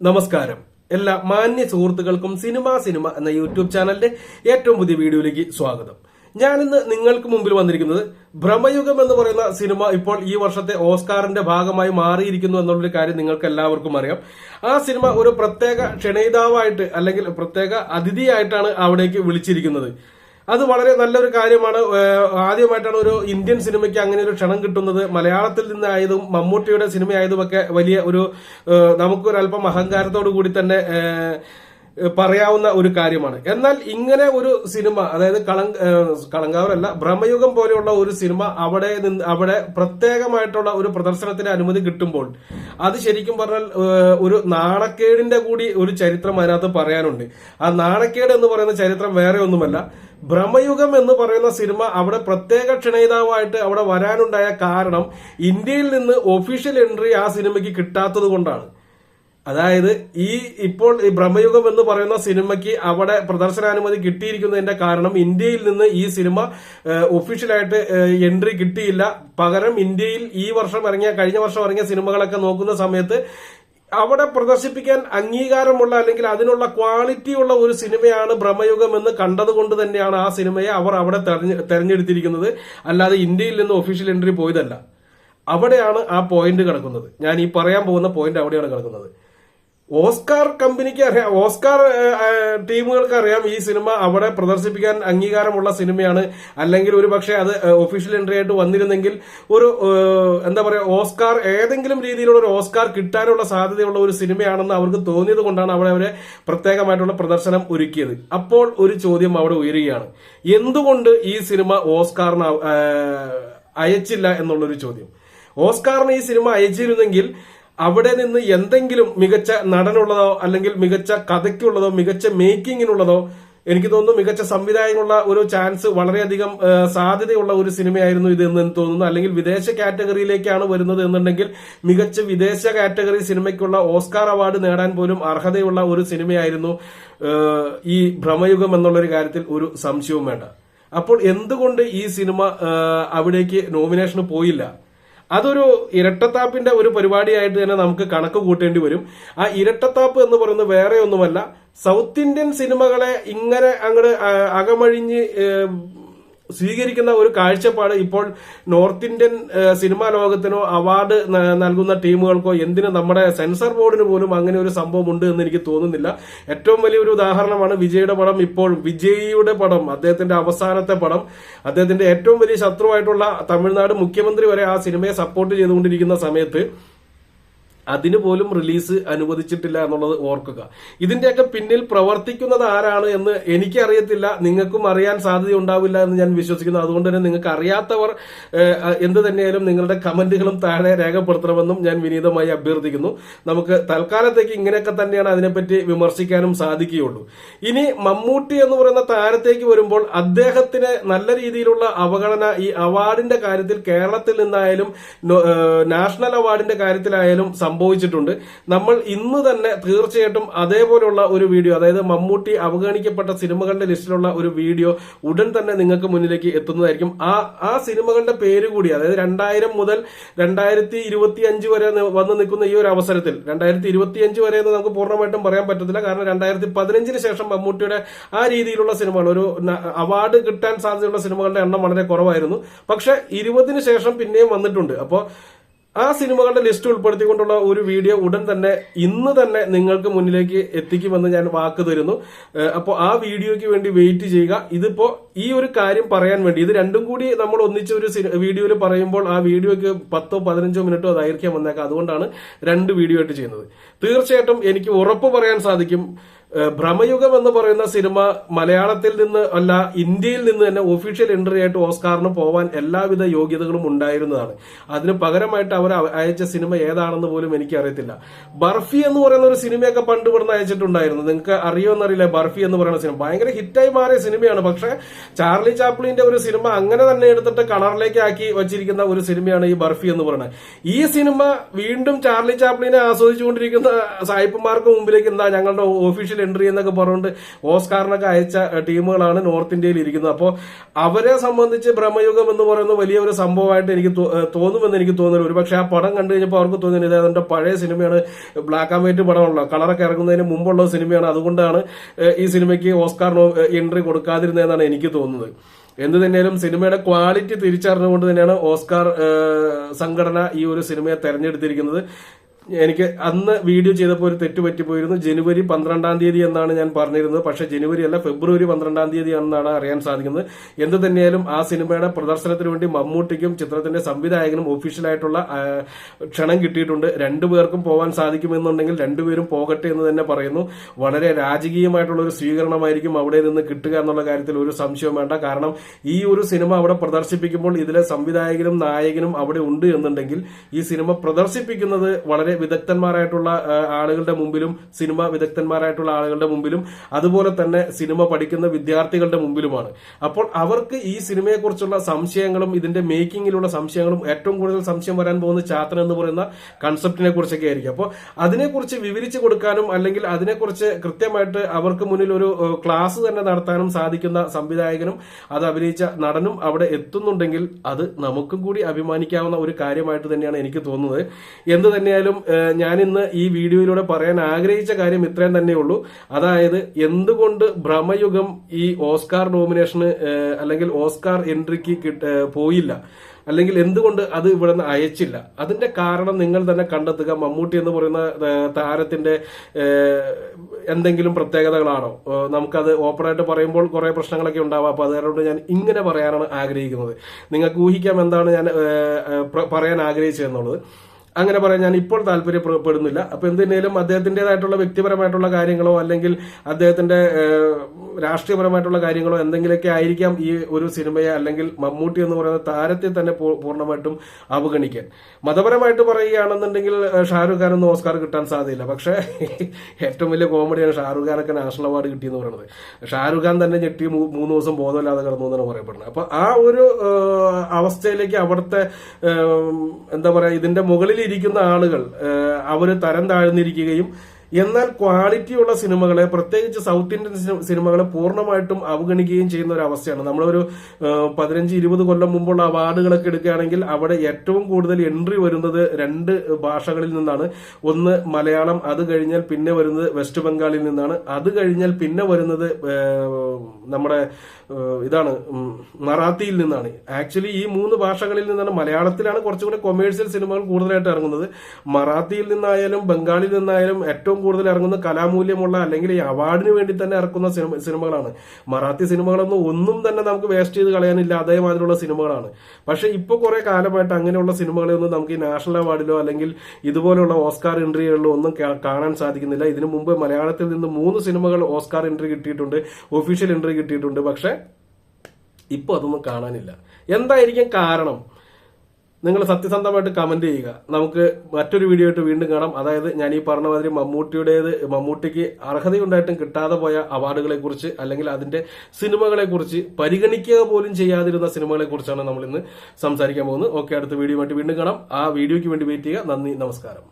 നമസ്കാരം. എല്ലാ മാന്യ സുഹൃത്തുക്കൾക്കും സിനിമ സിനിമ എന്ന യൂട്യൂബ് ചാനലിന്റെ ഏറ്റവും പുതിയ വീഡിയോയിലേക്ക് സ്വാഗതം. ഞാനിന്ന് നിങ്ങൾക്ക് മുമ്പിൽ വന്നിരിക്കുന്നത് ഭ്രമയുഗം എന്ന് പറയുന്ന സിനിമ ഇപ്പോൾ ഈ വർഷത്തെ ഓസ്കാറിന്റെ ഭാഗമായി മാറിയിരിക്കുന്നു എന്നുള്ളൊരു കാര്യം നിങ്ങൾക്ക് എല്ലാവർക്കും അറിയാം. ആ സിനിമ ഒരു പ്രത്യേക ക്ഷണിതാവായിട്ട് അല്ലെങ്കിൽ പ്രത്യേക അതിഥിയായിട്ടാണ് അവിടേക്ക് വിളിച്ചിരിക്കുന്നത്. അത് വളരെ നല്ലൊരു കാര്യമാണ്. ആദ്യമായിട്ടാണ് ഒരു ഇന്ത്യൻ സിനിമയ്ക്ക് അങ്ങനെ ഒരു ക്ഷണം കിട്ടുന്നത്. മലയാളത്തിൽ നിന്നായതും മമ്മൂട്ടിയുടെ സിനിമയായതുമൊക്കെ വലിയ ഒരു നമുക്കൊരല്പം അഹങ്കാരത്തോടു കൂടി തന്നെ പറയാവുന്ന ഒരു കാര്യമാണ്. എന്നാൽ ഇങ്ങനെ ഒരു സിനിമ അതായത് കളങ്ക കളങ്കാവരല്ല ഭ്രമയുഗം പോലെയുള്ള ഒരു സിനിമ അവിടെ നിന്ന് അവിടെ പ്രത്യേകമായിട്ടുള്ള ഒരു പ്രദർശനത്തിന് അനുമതി കിട്ടുമ്പോൾ അത് ശരിക്കും പറഞ്ഞാൽ ഒരു നാണക്കേടിന്റെ കൂടി ഒരു ചരിത്രം അതിനകത്ത് പറയാനുണ്ട്. ആ നാണക്കേട് എന്ന് പറയുന്ന ചരിത്രം വേറെ ഒന്നുമല്ല. ഭ്രമയുഗം എന്ന് പറയുന്ന സിനിമ അവിടെ പ്രത്യേക ക്ഷണയിതാവായിട്ട് അവിടെ വരാനുണ്ടായ കാരണം ഇന്ത്യയിൽ നിന്ന് ഒഫീഷ്യൽ എൻട്രി ആ സിനിമയ്ക്ക് കിട്ടാത്തത് കൊണ്ടാണ്. അതായത് ഈ ഇപ്പോൾ ഈ ബ്രഹ്മയുഗം എന്ന് പറയുന്ന സിനിമയ്ക്ക് അവിടെ പ്രദർശനാനുമതി കിട്ടിയിരിക്കുന്നതിന്റെ കാരണം ഇന്ത്യയിൽ നിന്ന് ഈ സിനിമ ഒഫീഷ്യലായിട്ട് എൻട്രി കിട്ടിയില്ല. പകരം ഇന്ത്യയിൽ ഈ വർഷം ഇറങ്ങിയ കഴിഞ്ഞ വർഷം ഇറങ്ങിയ സിനിമകളൊക്കെ നോക്കുന്ന സമയത്ത് അവിടെ പ്രദർശിപ്പിക്കാൻ അംഗീകാരമുള്ള അല്ലെങ്കിൽ അതിനുള്ള ക്വാളിറ്റി ഉള്ള ഒരു സിനിമയാണ് ഭ്രമയുഗം എന്ന് കണ്ടതുകൊണ്ട് തന്നെയാണ് ആ സിനിമയെ അവർ അവിടെ തെരഞ്ഞെ- തെരഞ്ഞെടുത്തിരിക്കുന്നത്. അല്ലാതെ ഇന്ത്യയിൽ നിന്ന് ഒഫീഷ്യൽ എൻട്രി പോയതല്ല. അവിടെയാണ് ആ പോയിന്റ് കിടക്കുന്നത്. ഞാൻ ഈ പറയാൻ പോകുന്ന പോയിന്റ് അവിടെയാണ് കിടക്കുന്നത്. ഓസ്കാർ കമ്പനിക്ക് അറിയാം. ഓസ്കാർ ടീമുകൾക്ക് അറിയാം ഈ സിനിമ അവിടെ പ്രദർശിപ്പിക്കാൻ അംഗീകാരമുള്ള സിനിമയാണ്. അല്ലെങ്കിൽ ഒരു പക്ഷേ അത് ഒഫീഷ്യൽ എൻട്രി ആയിട്ട് വന്നിരുന്നെങ്കിൽ ഒരു എന്താ പറയുക ഓസ്കാർ ഏതെങ്കിലും രീതിയിലുള്ള ഒരു ഓസ്കാർ കിട്ടാനുള്ള സാധ്യതയുള്ള ഒരു സിനിമയാണെന്ന് അവർക്ക് തോന്നിയത് കൊണ്ടാണ് അവിടെ അവരെ പ്രത്യേകമായിട്ടുള്ള പ്രദർശനം ഒരുക്കിയത്. അപ്പോൾ ഒരു ചോദ്യം അവിടെ ഉയരുകയാണ്. എന്തുകൊണ്ട് ഈ സിനിമ ഓസ്കാറിന് അയച്ചില്ല എന്നുള്ളൊരു ചോദ്യം. ഓസ്കാറിന് ഈ സിനിമ അയച്ചിരുന്നെങ്കിൽ അവിടെ നിന്ന് എന്തെങ്കിലും മികച്ച നടനുള്ളതോ അല്ലെങ്കിൽ മികച്ച കഥയ്ക്കുള്ളതോ മികച്ച മേക്കിങ്ങിനുള്ളതോ എനിക്ക് തോന്നുന്നു മികച്ച സംവിധായകനുള്ള ഒരു ചാൻസ് വളരെയധികം സാധ്യതയുള്ള ഒരു സിനിമയായിരുന്നു ഇത് എന്ന് തോന്നുന്നു. അല്ലെങ്കിൽ വിദേശ കാറ്റഗറിയിലേക്കാണ് വരുന്നത് എന്നുണ്ടെങ്കിൽ മികച്ച വിദേശ കാറ്റഗറി സിനിമയ്ക്കുള്ള ഓസ്കാർ അവാർഡ് നേടാൻ പോലും അർഹതയുള്ള ഒരു സിനിമയായിരുന്നു ഈ ഭ്രമയുഗം എന്നുള്ളൊരു കാര്യത്തിൽ ഒരു സംശയവും വേണ്ട. അപ്പോൾ എന്തുകൊണ്ട് ഈ സിനിമ അവിടേക്ക് നോമിനേഷന് പോയില്ല? അതൊരു ഇരട്ടത്താപ്പിന്റെ ഒരു പരിപാടിയായിട്ട് തന്നെ നമുക്ക് കണക്ക് കൂട്ടേണ്ടി വരും. ആ ഇരട്ടത്താപ്പ് എന്ന് പറയുന്നത് വേറെ ഒന്നുമല്ല. സൗത്ത് ഇന്ത്യൻ സിനിമകളെ ഇങ്ങനെ അങ്ങോട്ട് അകമഴിഞ്ഞ് സ്വീകരിക്കുന്ന ഒരു കാഴ്ചപ്പാട് ഇപ്പോൾ നോർത്ത് ഇന്ത്യൻ സിനിമാ ലോകത്തിനോ അവാർഡ് നൽകുന്ന ടീമുകൾക്കോ എന്തിന് നമ്മുടെ സെൻസർ ബോർഡിന് പോലും അങ്ങനെ ഒരു സംഭവം ഉണ്ട് എന്ന് എനിക്ക് തോന്നുന്നില്ല. ഏറ്റവും വലിയൊരു ഉദാഹരണമാണ് വിജയുടെ പടം. ഇപ്പോൾ വിജയിയുടെ പടം അദ്ദേഹത്തിന്റെ അവസാനത്തെ പടം. അദ്ദേഹത്തിന്റെ ഏറ്റവും വലിയ ശത്രുവായിട്ടുള്ള തമിഴ്നാട് മുഖ്യമന്ത്രി വരെ ആ സിനിമയെ സപ്പോർട്ട് ചെയ്തുകൊണ്ടിരിക്കുന്ന സമയത്ത് അതിന് പോലും റിലീസ് അനുവദിച്ചിട്ടില്ല എന്നുള്ളത് ഓർക്കുക. ഇതിന്റെയൊക്കെ പിന്നിൽ പ്രവർത്തിക്കുന്നത് ആരാണ് എന്ന് എനിക്കറിയത്തില്ല. നിങ്ങൾക്കും അറിയാൻ സാധ്യത ഉണ്ടാവില്ല എന്ന് ഞാൻ വിശ്വസിക്കുന്നു. അതുകൊണ്ട് തന്നെ നിങ്ങൾക്ക് അറിയാത്തവർ എന്ത് തന്നെയായാലും നിങ്ങളുടെ കമന്റുകളും താഴെ രേഖപ്പെടുത്തണമെന്നും ഞാൻ വിനീതമായി അഭ്യർത്ഥിക്കുന്നു. നമുക്ക് തൽക്കാലത്തേക്ക് ഇങ്ങനെയൊക്കെ തന്നെയാണ് അതിനെപ്പറ്റി വിമർശിക്കാനും സാധിക്കുകയുള്ളൂ. ഇനി മമ്മൂട്ടി എന്ന് പറയുന്ന താരത്തേക്ക് വരുമ്പോൾ അദ്ദേഹത്തിന് നല്ല രീതിയിലുള്ള അവഗണന ഈ അവാർഡിന്റെ കാര്യത്തിൽ കേരളത്തിൽ നിന്നായാലും നാഷണൽ അവാർഡിന്റെ കാര്യത്തിലായാലും സംഭവിച്ചിട്ടുണ്ട്. നമ്മൾ ഇന്ന് തന്നെ തീർച്ചയായിട്ടും അതേപോലുള്ള ഒരു വീഡിയോ അതായത് മമ്മൂട്ടി അവഗണിക്കപ്പെട്ട സിനിമകളുടെ ലിസ്റ്റിലുള്ള ഒരു വീഡിയോ ഉടൻ തന്നെ നിങ്ങൾക്ക് മുന്നിലേക്ക് എത്തുന്നതായിരിക്കും. ആ ആ സിനിമകളുടെ പേര് കൂടി അതായത് രണ്ടായിരം മുതൽ രണ്ടായിരത്തി ഇരുപത്തി അഞ്ച് വരെ വന്ന് നിൽക്കുന്ന ഈ ഒരു അവസരത്തിൽ രണ്ടായിരത്തി ഇരുപത്തി അഞ്ച് വരെ എന്ന് നമുക്ക് പൂർണമായിട്ടും പറയാൻ പറ്റത്തില്ല. കാരണം രണ്ടായിരത്തി പതിനഞ്ചിന് ശേഷം മമ്മൂട്ടിയുടെ ആ രീതിയിലുള്ള സിനിമകൾ ഒരു അവാർഡ് കിട്ടാൻ സാധ്യതയുള്ള സിനിമകളുടെ എണ്ണം വളരെ കുറവായിരുന്നു. പക്ഷെ ഇരുപതിന് ശേഷം പിന്നെയും വന്നിട്ടുണ്ട്. അപ്പോൾ ആ സിനിമകളുടെ ലിസ്റ്റ് ഉൾപ്പെടുത്തിക്കൊണ്ടുള്ള ഒരു വീഡിയോ ഉടൻ തന്നെ ഇന്ന് തന്നെ നിങ്ങൾക്ക് മുന്നിലേക്ക് എത്തിക്കുമെന്ന് ഞാൻ വാക്ക് തരുന്നു. അപ്പോൾ ആ വീഡിയോയ്ക്ക് വേണ്ടി വെയിറ്റ് ചെയ്യുക. ഇതിപ്പോ ഈ ഒരു കാര്യം പറയാൻ വേണ്ടി ഇത് രണ്ടും കൂടി നമ്മൾ ഒന്നിച്ച് ഒരു വീഡിയോയിൽ പറയുമ്പോൾ ആ വീഡിയോയ്ക്ക് പത്തോ പതിനഞ്ചോ മിനിറ്റോ ദൈർഘ്യം വന്നേക്കാം. അതുകൊണ്ടാണ് രണ്ട് വീഡിയോ ആയിട്ട് ചെയ്യുന്നത്. തീർച്ചയായിട്ടും എനിക്ക് ഉറപ്പ് പറയാൻ സാധിക്കും. ഭ്രമയുഗം എന്ന് പറയുന്ന സിനിമ മലയാളത്തിൽ നിന്ന് അല്ല ഇന്ത്യയിൽ നിന്ന് തന്നെ ഒഫീഷ്യൽ എൻട്രി ആയിട്ട് ഓസ്കാറിന് പോവാൻ എല്ലാവിധ യോഗ്യതകളും ഉണ്ടായിരുന്നതാണ്. അതിന് പകരമായിട്ട് അവർ അവ- അയച്ച സിനിമ ഏതാണെന്ന് പോലും എനിക്ക് അറിയത്തില്ല ബർഫി എന്ന് പറയുന്ന ഒരു സിനിമയൊക്കെ പണ്ട് ഇവിടുന്ന് അയച്ചിട്ടുണ്ടായിരുന്നു. നിങ്ങൾക്ക് അറിയുമെന്നറിയില്ല ബർഫി എന്ന് പറയുന്ന സിനിമ. ഭയങ്കര ഹിറ്റായി മാറിയ സിനിമയാണ്. പക്ഷെ ചാർലി ചാപ്ലിന്റെ ഒരു സിനിമ അങ്ങനെ തന്നെ എടുത്തിട്ട് കളറിലേക്ക് ആക്കി വച്ചിരിക്കുന്ന ഒരു സിനിമയാണ് ഈ ബർഫി എന്ന് പറയുന്നത്. ഈ സിനിമ വീണ്ടും ചാർലി ചാപ്ലിനെ ആസ്വദിച്ചുകൊണ്ടിരിക്കുന്ന സായിപ്പുമാർക്ക് മുമ്പിലേക്ക് എന്താ ഞങ്ങളുടെ ഒഫീഷ്യൽ എൻട്രി എന്നൊക്കെ പറഞ്ഞുകൊണ്ട് ഓസ്കാറിനൊക്കെ അയച്ച ടീമുകളാണ് നോർത്ത് ഇന്ത്യയിൽ ഇരിക്കുന്നത്. അപ്പോൾ അവരെ സംബന്ധിച്ച് ബ്രഹ്മയുഗം എന്ന് പറയുന്ന വലിയ ഒരു സംഭവമായിട്ട് എനിക്ക് തോന്നുമെന്ന് എനിക്ക് തോന്നുന്നു ഒരുപക്ഷെ ആ പടം കണ്ടു കഴിഞ്ഞപ്പോൾ അവർക്ക് തോന്നുന്നത് ഇത് അതിന്റെ പഴയ സിനിമയാണ് ബ്ലാക്ക് ആൻഡ് വൈറ്റ് പടമുള്ള കളറൊക്കെ ഇറങ്ങുന്നതിന് മുമ്പുള്ള സിനിമയാണ്. അതുകൊണ്ടാണ് ഈ സിനിമയ്ക്ക് ഓസ്കാർ എൻട്രി കൊടുക്കാതിരുന്നതെന്നാണ് എനിക്ക് തോന്നുന്നത്. എന്ത് തന്നെയാലും സിനിമയുടെ ക്വാളിറ്റി തിരിച്ചറിഞ്ഞുകൊണ്ട് തന്നെയാണ് ഓസ്കാർ സംഘടന ഈ ഒരു സിനിമയെ തെരഞ്ഞെടുത്തിരിക്കുന്നത്. എനിക്ക് അന്ന് വീഡിയോ ചെയ്തപ്പോൾ ഒരു തെറ്റ് പറ്റിപ്പോയിരുന്നു. ജനുവരി പന്ത്രണ്ടാം തീയതി എന്നാണ് ഞാൻ പറഞ്ഞിരുന്നത്. പക്ഷെ ജനുവരി അല്ല ഫെബ്രുവരി പന്ത്രണ്ടാം തീയതി എന്നാണ് അറിയാൻ സാധിക്കുന്നത്. എന്ത് തന്നെയാലും ആ സിനിമയുടെ പ്രദർശനത്തിന് വേണ്ടി മമ്മൂട്ടിക്കും ചിത്രത്തിന്റെ സംവിധായകനും ഒഫീഷ്യലായിട്ടുള്ള ക്ഷണം കിട്ടിയിട്ടുണ്ട്. രണ്ടുപേർക്കും പോകാൻ സാധിക്കുമെന്നുണ്ടെങ്കിൽ രണ്ടുപേരും പോകട്ടെ എന്ന് തന്നെ പറയുന്നു. വളരെ രാജകീയമായിട്ടുള്ള ഒരു സ്വീകരണമായിരിക്കും അവിടെ നിന്ന് കിട്ടുക എന്നുള്ള കാര്യത്തിൽ ഒരു സംശയം വേണ്ട. കാരണം ഈ ഒരു സിനിമ അവിടെ പ്രദർശിപ്പിക്കുമ്പോൾ ഇതിലെ സംവിധായകനും നായകനും അവിടെ ഉണ്ട് എന്നുണ്ടെങ്കിൽ ഈ സിനിമ പ്രദർശിപ്പിക്കുന്നത് വളരെ വിദഗ്ധന്മാരായിട്ടുള്ള ആളുകളുടെ മുമ്പിലും സിനിമ വിദഗ്ധന്മാരായിട്ടുള്ള ആളുകളുടെ മുമ്പിലും അതുപോലെ തന്നെ സിനിമ പഠിക്കുന്ന വിദ്യാർത്ഥികളുടെ മുമ്പിലുമാണ്. അപ്പോൾ അവർക്ക് ഈ സിനിമയെക്കുറിച്ചുള്ള സംശയങ്ങളും ഇതിന്റെ മേക്കിങ്ങിലുള്ള സംശയങ്ങളും ഏറ്റവും കൂടുതൽ സംശയം വരാൻ പോകുന്ന ചാത്തൻ എന്ന് പറയുന്ന കൺസെപ്റ്റിനെ കുറിച്ചൊക്കെ ആയിരിക്കും. അപ്പോൾ അതിനെക്കുറിച്ച് വിവരിച്ചു കൊടുക്കാനും അല്ലെങ്കിൽ അതിനെക്കുറിച്ച് കൃത്യമായിട്ട് അവർക്ക് മുന്നിൽ ഒരു ക്ലാസ് തന്നെ നടത്താനും സാധിക്കുന്ന സംവിധായകനും അത് അഭിനയിച്ച നടനും അവിടെ എത്തുന്നുണ്ടെങ്കിൽ അത് നമുക്കും കൂടി അഭിമാനിക്കാവുന്ന ഒരു കാര്യമായിട്ട് തന്നെയാണ് എനിക്ക് തോന്നുന്നത്. എന്ത് തന്നെയായാലും ഞാനിന്ന് ഈ വീഡിയോയിലൂടെ പറയാൻ ആഗ്രഹിച്ച കാര്യം ഇത്രയും തന്നെയുള്ളൂ. അതായത് എന്തുകൊണ്ട് ഭ്രമയുഗം ഈ ഓസ്കാർ നോമിനേഷന് അല്ലെങ്കിൽ ഓസ്കാർ എൻട്രിക്ക് പോയില്ല? അല്ലെങ്കിൽ എന്തുകൊണ്ട് അത് ഇവിടെ നിന്ന് അയച്ചില്ല? അതിന്റെ കാരണം നിങ്ങൾ തന്നെ കണ്ടെത്തുക. മമ്മൂട്ടി എന്ന് പറയുന്ന താരത്തിന്റെ എന്തെങ്കിലും പ്രത്യേകതകളാണോ? നമുക്കത് ഓപ്പണായിട്ട് പറയുമ്പോൾ കുറെ പ്രശ്നങ്ങളൊക്കെ ഉണ്ടാവാം. അപ്പൊ അതുകൊണ്ട് ഞാൻ ഇങ്ങനെ പറയാനാണ് ആഗ്രഹിക്കുന്നത്. നിങ്ങൾക്ക് ഊഹിക്കാം എന്താണ് ഞാൻ പറയാൻ ആഗ്രഹിച്ചതെന്നുള്ളത്. അങ്ങനെ പറയാൻ ഞാൻ ഇപ്പോൾ താല്പര്യപ്പെടുന്നില്ല. അപ്പൊ എന്തിനേലും അദ്ദേഹത്തിന്റെതായിട്ടുള്ള വ്യക്തിപരമായിട്ടുള്ള കാര്യങ്ങളോ അല്ലെങ്കിൽ അദ്ദേഹത്തിന്റെ ഏഹ്, രാഷ്ട്രീയപരമായിട്ടുള്ള കാര്യങ്ങളോ എന്തെങ്കിലുമൊക്കെ ആയിരിക്കാം ഈ ഒരു സിനിമയെ അല്ലെങ്കിൽ മമ്മൂട്ടി എന്ന് പറയുന്ന താരത്തെ തന്നെ പൂർണമായിട്ടും അവഗണിക്കാൻ. മതപരമായിട്ട് പറയുകയാണെന്നുണ്ടെങ്കിൽ ഷാരൂഖ് ഖാൻ ഒന്നും ഓസ്കാർ കിട്ടാൻ സാധ്യതയില്ല. പക്ഷേ ഏറ്റവും വലിയ കോമഡിയാണ് ഷാരൂഖ് ഖാനൊക്കെ നാഷണൽ അവാർഡ് കിട്ടിയെന്ന് പറയുന്നത്. ഷാരൂഖ് ഖാൻ തന്നെ ഞെട്ടി മൂന്ന് ദിവസം ബോധമില്ലാതെ കിടന്നു എന്നാണ് പറയപ്പെടുന്നത്. അപ്പൊ ആ ഒരു അവസ്ഥയിലേക്ക് അവിടുത്തെ എന്താ പറയാ ഇതിന്റെ മുകളിൽ ഇരിക്കുന്ന ആളുകൾ അവർ തരം താഴ്ന്നിരിക്കുകയും എന്നാൽ ക്വാളിറ്റിയുള്ള സിനിമകളെ പ്രത്യേകിച്ച് സൗത്ത് ഇന്ത്യൻ സിനിമകളെ പൂർണമായിട്ടും അവഗണിക്കുകയും ചെയ്യുന്ന ഒരു അവസ്ഥയാണ്. നമ്മളൊരു പതിനഞ്ച് ഇരുപത് കൊല്ലം മുമ്പുള്ള അവാർഡുകളൊക്കെ എടുക്കുകയാണെങ്കിൽ അവിടെ ഏറ്റവും കൂടുതൽ എൻട്രി വരുന്നത് രണ്ട് ഭാഷകളിൽ നിന്നാണ്. ഒന്ന് മലയാളം അത് കഴിഞ്ഞാൽ പിന്നെ വരുന്നത് വെസ്റ്റ് ബംഗാളിൽ നിന്നാണ്. അത് കഴിഞ്ഞാൽ പിന്നെ വരുന്നത് നമ്മുടെ ഇതാണ് മറാത്തിയിൽ നിന്നാണ്. ആക്ച്വലി ഈ മൂന്ന് ഭാഷകളിൽ നിന്നാണ് മലയാളത്തിലാണ് കുറച്ചുകൂടി കൊമേഴ്സ്യൽ സിനിമകൾ കൂടുതലായിട്ട് ഇറങ്ങുന്നത്. മറാത്തിയിൽ നിന്നായാലും ബംഗാളിൽ നിന്നായാലും ഏറ്റവും കൂടുതൽ ഇറങ്ങുന്ന കലാമൂല്യമുള്ള അല്ലെങ്കിൽ ഈ അവാർഡിന് വേണ്ടി തന്നെ ഇറക്കുന്ന സിനിമ സിനിമകളാണ്. മറാത്തി സിനിമകളൊന്നും ഒന്നും തന്നെ നമുക്ക് വേസ്റ്റ് ചെയ്ത് കളയാനില്ല. അതേമാതിരിയുള്ള സിനിമകളാണ്. പക്ഷെ ഇപ്പൊ കുറെ കാലമായിട്ട് അങ്ങനെയുള്ള സിനിമകളെയൊന്നും നമുക്ക് ഈ നാഷണൽ അവാർഡിലോ അല്ലെങ്കിൽ ഇതുപോലെയുള്ള ഓസ്കാർ എൻട്രികളിലോ ഒന്നും കാണാൻ സാധിക്കുന്നില്ല. ഇതിനു മുമ്പ് മലയാളത്തിൽ നിന്ന് മൂന്ന് സിനിമകൾ ഓസ്കാർ എൻട്രി കിട്ടിയിട്ടുണ്ട്. ഒഫീഷ്യൽ എൻട്രി കിട്ടിയിട്ടുണ്ട്. പക്ഷെ ഇപ്പൊ അതൊന്നും കാണാനില്ല. എന്തായിരിക്കും കാരണം? നിങ്ങൾ സത്യസന്ധമായിട്ട് കമന്റ് ചെയ്യുക. നമുക്ക് മറ്റൊരു വീഡിയോ ആയിട്ട് വീണ്ടും കാണാം. അതായത് ഞാൻ ഈ പറഞ്ഞ മാതിരി മമ്മൂട്ടിയുടേത് മമ്മൂട്ടിക്ക് അർഹതയുണ്ടായിട്ടും കിട്ടാതെ പോയ അവാർഡുകളെ കുറിച്ച് അല്ലെങ്കിൽ അതിന്റെ സിനിമകളെ കുറിച്ച് പരിഗണിക്കുക പോലും ചെയ്യാതിരുന്ന സിനിമകളെ കുറിച്ചാണ് നമ്മൾ ഇന്ന് സംസാരിക്കാൻ പോകുന്നത്. ഓക്കെ അടുത്ത വീഡിയോ ആയിട്ട് വീണ്ടും കാണാം. ആ വീഡിയോയ്ക്ക് വേണ്ടി വെയിറ്റ് ചെയ്യുക. നന്ദി നമസ്കാരം.